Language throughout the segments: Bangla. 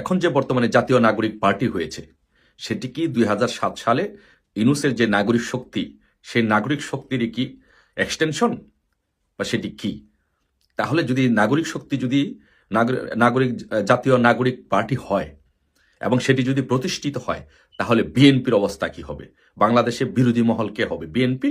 এখন যে বর্তমানে জাতীয় নাগরিক পার্টি হয়েছে, সেটি কি দুই হাজার সাত সালে ইনুসের যে নাগরিক শক্তি, সেই নাগরিক শক্তির কি এক্সটেনশন বা সেটি কি? তাহলে যদি নাগরিক শক্তি যদি নাগরিক, জাতীয় নাগরিক পার্টি হয় এবং সেটি যদি প্রতিষ্ঠিত হয়, তাহলে বিএনপির অবস্থা কি হবে? বাংলাদেশে বিরোধী মহল কে হবে? বিএনপি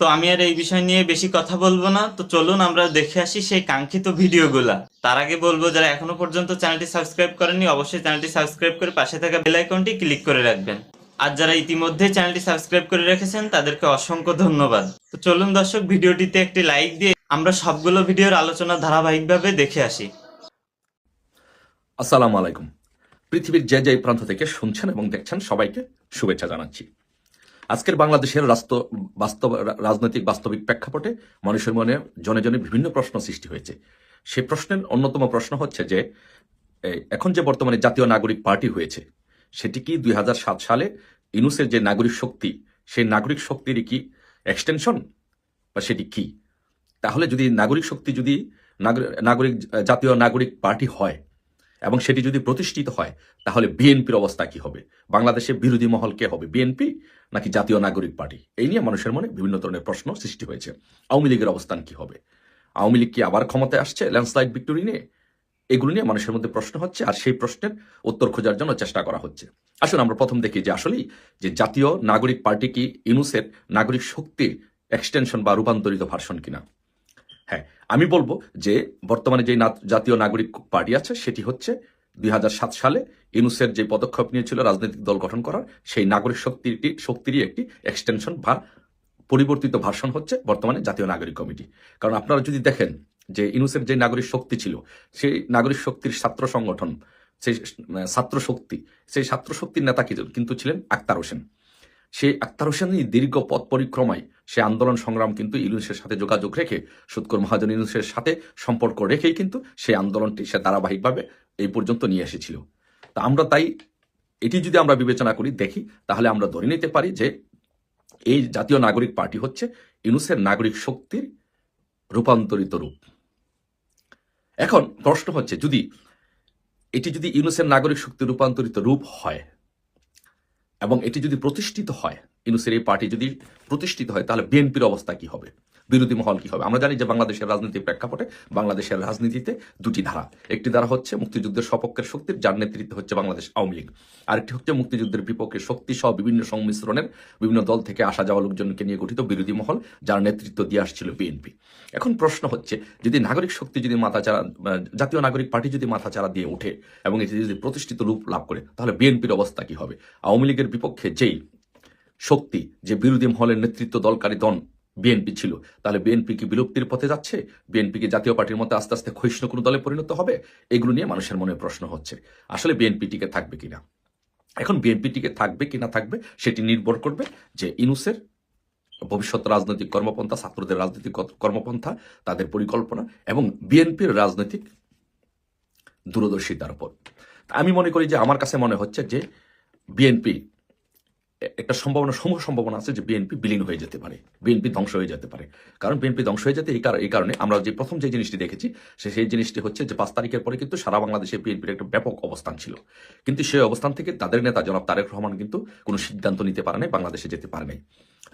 তো আমি আর এই বিষয় নিয়ে বেশি কথা বলব না। তো চলুন আমরা দেখে আসি সেই কাঙ্ক্ষিত ভিডিওগুলা। তার আগে বলব, যারা এখনও পর্যন্ত চ্যানেলটি সাবস্ক্রাইব করেননি, অবশ্যই চ্যানেলটি সাবস্ক্রাইব করে পাশে থাকা বেল আইকনটি ক্লিক করে রাখবেন। আর যারা ইতিমধ্যে চ্যানেলটি সাবস্ক্রাইব করে রেখেছেন, তাদেরকে অসংখ্য ধন্যবাদ। তো চলুন দর্শক, ভিডিওটিতে একটি লাইক দিয়ে আমরা সবগুলো ভিডিওর আলোচনা ধারাবাহিকভাবে দেখে আসি। আসসালামু আলাইকুম। পৃথিবীর যে যে প্রান্ত থেকে শুনছেন এবং দেখছেন, সবাইকে শুভেচ্ছা জানাচ্ছি। আজকের বাংলাদেশের রাস্ত বাস্তব, রাজনৈতিক বাস্তবিক প্রেক্ষাপটে মানুষের মনে জনে জনে বিভিন্ন প্রশ্ন সৃষ্টি হয়েছে। সেই প্রশ্নের অন্যতম প্রশ্ন হচ্ছে যে এখন যে বর্তমানে জাতীয় নাগরিক পার্টি হয়েছে, সেটি কি দুই হাজার সাত সালে ইনুসের যে নাগরিক শক্তি, সেই নাগরিক শক্তির কি এক্সটেনশন বা সেটি কি? তাহলে যদি নাগরিক শক্তি যদি নাগরিক, জাতীয় নাগরিক পার্টি হয় এবং সেটি যদি প্রতিষ্ঠিত হয়, তাহলে বিএনপির অবস্থা কি হবে? বাংলাদেশে বিরোধী মহল কে হবে? বিএনপি নাকি জাতীয় নাগরিক পার্টি? এই নিয়ে মানুষের মনে বিভিন্ন ধরনের প্রশ্ন সৃষ্টি হয়েছে। আওয়ামী লীগের অবস্থান কি হবে? আওয়ামী লীগ কি আবার ক্ষমতায় আসছে ল্যান্ডস্লাইড ভিক্টোরি নিয়ে? এগুলো নিয়ে মানুষের মধ্যে প্রশ্ন হচ্ছে আর সেই প্রশ্নের উত্তর খোঁজার জন্য চেষ্টা করা হচ্ছে। আসলে আমরা প্রথম দেখি যে আসলেই যে জাতীয় নাগরিক পার্টি কি ইনুসের নাগরিক শক্তির এক্সটেনশন বা রূপান্তরিত ভার্সন কিনা? হ্যাঁ আমি বলব যে বর্তমানে যে জাতীয় নাগরিক পার্টি আছে, সেটি হচ্ছে দুই হাজার সাত সালে ইনুসের যে পদক্ষেপ নিয়েছিল রাজনৈতিক দল গঠন করার, সেই নাগরিক শক্তিটি শক্তিরই একটি এক্সটেনশন বা পরিবর্তিত ভার্সন হচ্ছে বর্তমানে জাতীয় নাগরিক কমিটি। কারণ আপনারা যদি দেখেন যে ইনুসের যে নাগরিক শক্তি ছিল, সেই নাগরিক শক্তির ছাত্র সংগঠন, সেই ছাত্র শক্তি, সেই ছাত্র শক্তির নেতা কিন্তু ছিলেন আক্তার হোসেন। সেই আক্তার হোসেনই দীর্ঘ পথ পরিক্রমায় সে আন্দোলন সংগ্রাম কিন্তু ইউনুসের সাথে যোগাযোগ রেখে, সুৎকর মহাজন ইউনুসের সাথে সম্পর্ক রেখেই কিন্তু সেই আন্দোলনটি সে ধারাবাহিকভাবে এই পর্যন্ত নিয়ে এসেছিল। তা আমরা তাই, এটি যদি আমরা বিবেচনা করি, দেখি, তাহলে আমরা ধরে নিতে পারি যে এই জাতীয় নাগরিক পার্টি হচ্ছে ইউনুসের নাগরিক শক্তির রূপান্তরিত রূপ। এখন প্রশ্ন হচ্ছে, যদি এটি যদি ইউনুসের নাগরিক শক্তির রূপান্তরিত রূপ হয় এবং এটি যদি প্রতিষ্ঠিত হয় ইনুসের এই পার্টি যদি প্রতিষ্ঠিত হয়, তাহলে বিএনপির অবস্থা কি হবে? বিরোধী মহল কি হবে? আমরা জানি যে বাংলাদেশের রাজনীতির প্রেক্ষাপটে বাংলাদেশের রাজনীতিতে দুটি ধারা। একটি ধারা হচ্ছে মুক্তিযুদ্ধের সপক্ষের শক্তির, যার নেতৃত্বে হচ্ছে বাংলাদেশ আওয়ামী লীগ। আরেকটি হচ্ছে মুক্তিযুদ্ধের বিপক্ষে শক্তি সহ বিভিন্ন সংমিশ্রণের বিভিন্ন দল থেকে আসা যাওয়া লোকজনকে নিয়ে গঠিত বিরোধী মহল, যার নেতৃত্ব দিয়ে আসছিল বিএনপি। এখন প্রশ্ন হচ্ছে, যদি নাগরিক শক্তি যদি মাথাচাড়া জাতীয় নাগরিক পার্টি যদি মাথাচাড়া দিয়ে ওঠে এবং এটি যদি প্রতিষ্ঠিত রূপ লাভ করে, তাহলে বিএনপির অবস্থা কি হবে? আওয়ামী লীগের বিপক্ষে যেই শক্তি যে বিরোধী মহলের নেতৃত্ব দলকারী দল বিএনপি ছিল। তাহলে বিএনপি কি বিলুপ্তির পথে যাচ্ছে? বিএনপি কি জাতীয় পার্টির মতো আস্তে আস্তে ক্ষয়িষ্ণু কোনো দলে পরিণত হবে? এগুলো নিয়ে মানুষের মনে প্রশ্ন হচ্ছে। আসলে বিএনপি টিকে থাকবে কিনা? এখন বিএনপি টিকে থাকবে কিনা থাকবে সেটি নির্ভর করবে যে ইনুসের ভবিষ্যৎ রাজনৈতিক কর্মপন্থা, ছাত্রদের রাজনৈতিক কর্মপন্থা, তাদের পরিকল্পনা এবং বিএনপির রাজনৈতিক দূরদর্শিতার উপর। আমি মনে করি যে আমার কাছে মনে হচ্ছে যে বিএনপি একটা সম্ভাবনা, সমূহ সম্ভাবনা আছে যে বিএনপি বিলীন হয়ে যেতে পারে বিএনপি ধ্বংস হয়ে যেতে পারে। কারণ বিএনপি ধ্বংস হয়ে যেতে এই কারণে আমরা যে প্রথম যে জিনিসটি দেখেছি, সে, সেই জিনিসটি হচ্ছে যে পাঁচ তারিখের পরে কিন্তু সারা বাংলাদেশে বিএনপির একটা ব্যাপক অবস্থান ছিল। কিন্তু সেই অবস্থান থেকে তাদের নেতা জনাব তারেক রহমান কিন্তু কোনো সিদ্ধান্ত নিতে পারে নাই বাংলাদেশে যেতে পারে নাই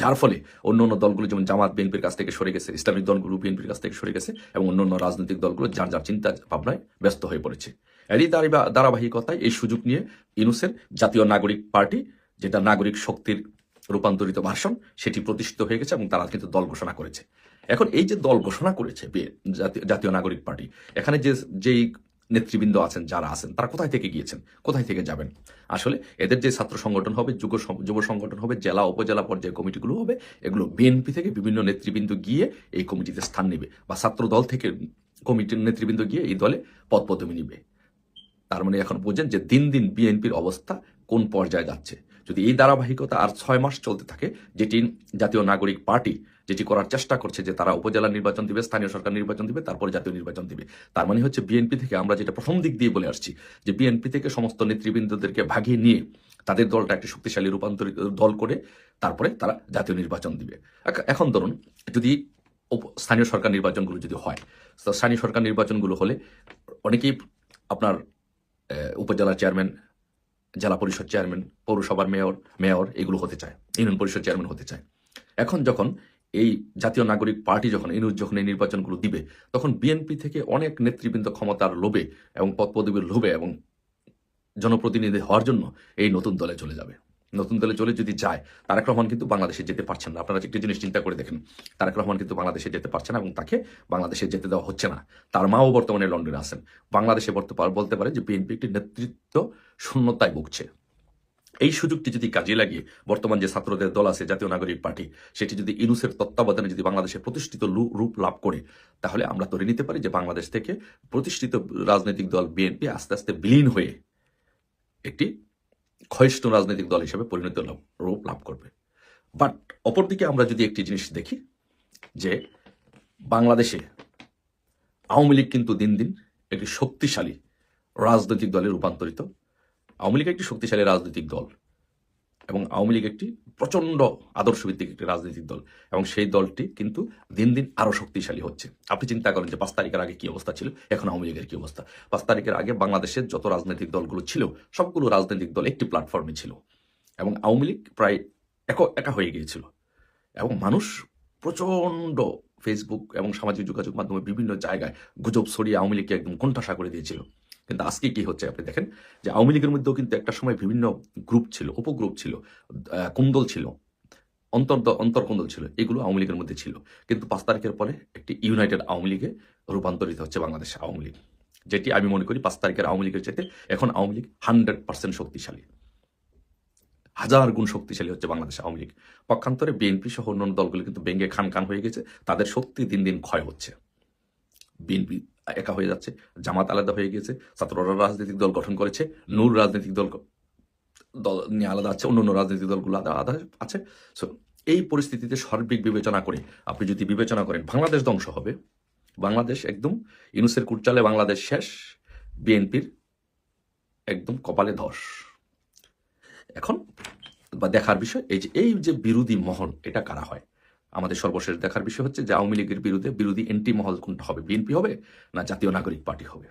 যার ফলে অন্য অন্য দলগুলো, যেমন জামাত বিএনপির কাছ থেকে সরে গেছে, ইসলামিক দলগুলো বিএনপির কাছ থেকে সরে গেছে এবং অন্য অন্য রাজনৈতিক দলগুলো যার যার চিন্তা ভাবনায় ব্যস্ত হয়ে পড়েছে। এরই ধারাবাহিকতায় এই সুযোগ নিয়ে ইনুসের জাতীয় নাগরিক পার্টি যেটা নাগরিক শক্তির রূপান্তরিত ভাষণ, সেটি প্রতিষ্ঠিত হয়ে গেছে এবং তারা কিন্তু দল ঘোষণা করেছে। এখন এই যে দল ঘোষণা করেছে জাতীয়- নাগরিক পার্টি, এখানে যে, যেই নেতৃবৃন্দ আছেন, যারা আছেন, তারা কোথায় থেকে গিয়েছেন? কোথায় থেকে যাবেন? আসলে এদের যে ছাত্র সংগঠন হবে যুব যুব সংগঠন হবে, জেলা, উপজেলা পর্যায়ে কমিটিগুলো হবে, এগুলো বিএনপি থেকে বিভিন্ন নেতৃবৃন্দ গিয়ে এই কমিটিতে স্থান নেবে বা ছাত্র দল থেকে কমিটির নেতৃবৃন্দ গিয়ে এই দলে পদপদমি নিবে। তার মানে এখন বোঝেন যে দিন দিন বিএনপির অবস্থা কোন পর্যায়ে যাচ্ছে। যদি এই ধারাবাহিকতা আর ছয় মাস চলতে থাকে, যেটি জাতীয় নাগরিক পার্টি যেটি করার চেষ্টা করছে যে তারা উপজেলা নির্বাচন দিবে, স্থানীয় সরকার নির্বাচন দিবে, তারপরে জাতীয় নির্বাচন দিবে। তার মানে হচ্ছে বিএনপি থেকে আমরা যেটা প্রথম দিক দিয়ে বলে আসছি, যে বিএনপি থেকে সমস্ত নেতৃবৃন্দদেরকে ভাগিয়ে নিয়ে তাদের দলটা একটি শক্তিশালী রূপান্তরিত দল করে তারপরে তারা জাতীয় নির্বাচন দিবে। এখন ধরুন যদি স্থানীয় সরকার নির্বাচনগুলো যদি হয় স্থানীয় সরকার নির্বাচনগুলো হলে অনেকেই আপনার উপজেলা চেয়ারম্যান জেলা পরিষদ চেয়ারম্যান, পৌরসভার মেয়র মেয়র এগুলো হতে চায়, ইউনিয়ন পরিষদ চেয়ারম্যান হতে চায়। এখন যখন এই জাতীয় নাগরিক পার্টি যখন ইনুস যখন এই নির্বাচনগুলো দিবে, তখন বিএনপি থেকে অনেক নেতৃবৃন্দ ক্ষমতার লোভে এবং পদপদবীর লোভে এবং জনপ্রতিনিধি হওয়ার জন্য এই নতুন দলে চলে যাবে। নতুন দলে চলে যদি যায়, তারেক রহমান কিন্তু বাংলাদেশে যেতে পারছেন না। আপনারা একটি জিনিস চিন্তা করে দেখেন, তারেক রহমান কিন্তু বাংলাদেশে যেতে পারছে না এবং তাকে বাংলাদেশে যেতে দেওয়া হচ্ছে না। তার মাও বর্তমানে লন্ডনে আছেন। বাংলাদেশে বর্তমান বলতে পারে যে বিএনপি একটি নেতৃত্ব শূন্যতায় ভুগছে। এই সুযোগটি যদি কাজে লাগিয়ে বর্তমান যে ছাত্রদের দল আছে, জাতীয় নাগরিক পার্টি, সেটি যদি ইনুসের তত্ত্বাবধানে যদি বাংলাদেশে প্রতিষ্ঠিত রূপ লাভ করে, তাহলে আমরা ধরে নিতে পারি যে বাংলাদেশ থেকে প্রতিষ্ঠিত রাজনৈতিক দল বিএনপি আস্তে আস্তে বিলীন হয়ে একটি ক্ষয়িষ্ণু রাজনৈতিক দল হিসেবে পরিণত রূপ লাভ করবে। বাট অপরদিকে আমরা যদি একটি জিনিস দেখি, যে বাংলাদেশে আওয়ামী লীগ কিন্তু দিন দিন একটি শক্তিশালী রাজনৈতিক দলে রূপান্তরিত। আওয়ামী লীগ একটি শক্তিশালী রাজনৈতিক দল এবং আওয়ামী লীগ একটি প্রচণ্ড আদর্শভিত্তিক একটি রাজনৈতিক দল। এবং সেই দলটি কিন্তু দিন দিন আরও শক্তিশালী হচ্ছে। আপনি চিন্তা করেন যে পাঁচ তারিখের আগে কি অবস্থা ছিল? এখন আওয়ামী লীগের কি অবস্থা? পাঁচ তারিখের আগে বাংলাদেশের যত রাজনৈতিক দলগুলো ছিল, সবগুলো রাজনৈতিক দল একটি প্ল্যাটফর্মে ছিল। এবং আওয়ামী লীগ প্রায় এক, একা হয়ে গিয়েছিল। এবং মানুষ প্রচণ্ড ফেসবুক এবং সামাজিক যোগাযোগ মাধ্যমে বিভিন্ন জায়গায় গুজব ছড়িয়ে আওয়ামী লীগকে একদম কোণঠাসা করে দিয়েছিল। কিন্তু আজকে কি হচ্ছে আপনি দেখেন যে আওয়ামী লীগের মধ্যেও কিন্তু একটা সময় বিভিন্ন গ্রুপ ছিল উপগ্রুপ ছিল কুন্দল ছিল, অন্তর অন্তর্কুন্দল ছিল, এগুলো আওয়ামী লীগের মধ্যে ছিল। কিন্তু পাঁচ তারিখের পরে একটি ইউনাইটেড আওয়ামী লীগে রূপান্তরিত হচ্ছে বাংলাদেশ আওয়ামী লীগ, যেটি আমি মনে করি পাঁচ তারিখের আওয়ামী লীগের চাইতে এখন আওয়ামী লীগ হান্ড্রেড পার্সেন্ট শক্তিশালী। হাজার গুণ শক্তিশালী হচ্ছে বাংলাদেশ আওয়ামী লীগ। পক্ষান্তরে বিএনপি সহ অন্যান্য দলগুলো কিন্তু বেঙ্গে খান খান হয়ে গেছে, তাদের শক্তি দিন দিন ক্ষয় হচ্ছে। বিএনপি একা হয়ে যাচ্ছে, জামাত আলাদা হয়ে গিয়েছে, ছাত্ররা রাজনৈতিক দল গঠন করেছে, নূর রাজনৈতিক দল দল নিয়ে আলাদা আছে অন্য অন্য রাজনৈতিক দলগুলো আলাদা আছে। সো এই পরিস্থিতিতে সার্বিক বিবেচনা করে, আপনি যদি বিবেচনা করেন, বাংলাদেশ ধ্বংস হবে। বাংলাদেশ একদম ইউনুসের কুটচালে বাংলাদেশ শেষ, বিএনপির একদম কপালে ধস। এখন বা দেখার বিষয়, এই যে এই যে বিরোধী মহল, এটা কারা হয়? আমাদের সর্বশেষ দেখার বিষয় হচ্ছে যে আওয়ামী লীগের বিরুদ্ধে বিরোধী এন্টি মহল কোনটা হবে। বিএনপি হবে না জাতীয় নাগরিক পার্টি হবে?